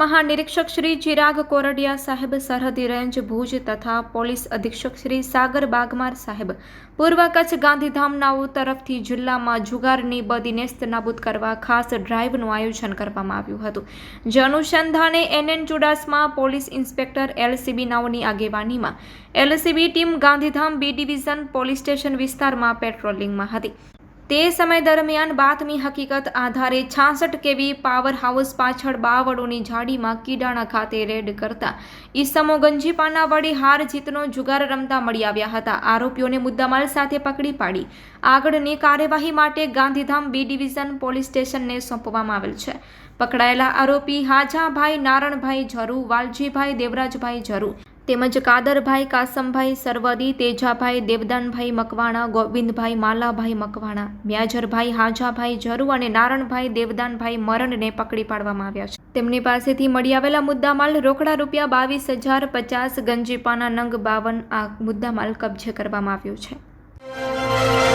મહાનિરીક્ષક શ્રી ચિરાગ કોરડિયા સાહેબ સરહદી રેન્જ ભુજ તથા પોલીસ અધિક્ષક શ્રી સાગર બાગમાર સાહેબ પૂર્વ કચ્છ ગાંધીધામનાઓ તરફથી જિલ્લામાં જુગારની બદી નેસ્ત નાબૂદ કરવા ખાસ ડ્રાઈવનું આયોજન કરવામાં આવ્યું હતું. જે અનુસંધાને NN Chudasama police inspector LCB નાઓની આગેવાનીમાં. LCB team Gandhidham B division police station વિસ્તારમાં પેટ્રોલિંગમાં હતી. તે સમય દરમિયાન બાતમી હકીકત આધારે છાસઠ કેવી પાવર હાઉસ પાછળ બાવળોની ઝાડીમાં કીડાણા ખાતે રેડ કરતા. ઈસમો ગંજીપાના વડે હાર જીતનો જુગાર રમતા મળી આવ્યા હતા. આરોપીઓને મુદ્દામાલ સાથે પકડી પાડી. આગળની કાર્યવાહી માટે ગાંધીધામ બી ડિવિઝન પોલીસ સ્ટેશનને સોંપવામાં આવેલ છે. પકડાયેલા આરોપી હાજાભાઈ નારણભાઈ ઝરુ, વાલજીભાઈ દેવરાજભાઈ ઝરુ તેમજ કાદરભાઈ, કાસમભાઈ, સરવદી, તેજાભાઈ, દેવદાનભાઈ મકવાણા, ગોવિંદભાઈ, માલાભાઈ મકવાણા, મ્યાજરભાઈ, હાજાભાઈ, ઝરુ અને નારણભાઈ, દેવદાનભાઈ મરણને પકડી પાડવામાં આવ્યા છે. તેમની પાસેથી મળી આવેલા મુદ્દામાલ રોકડા રૂપિયા બાવીસ હજાર પચાસ, ગંજીપાના નંગ બાવન આ મુદ્દામાલ કબજે કરવામાં આવ્યો છે.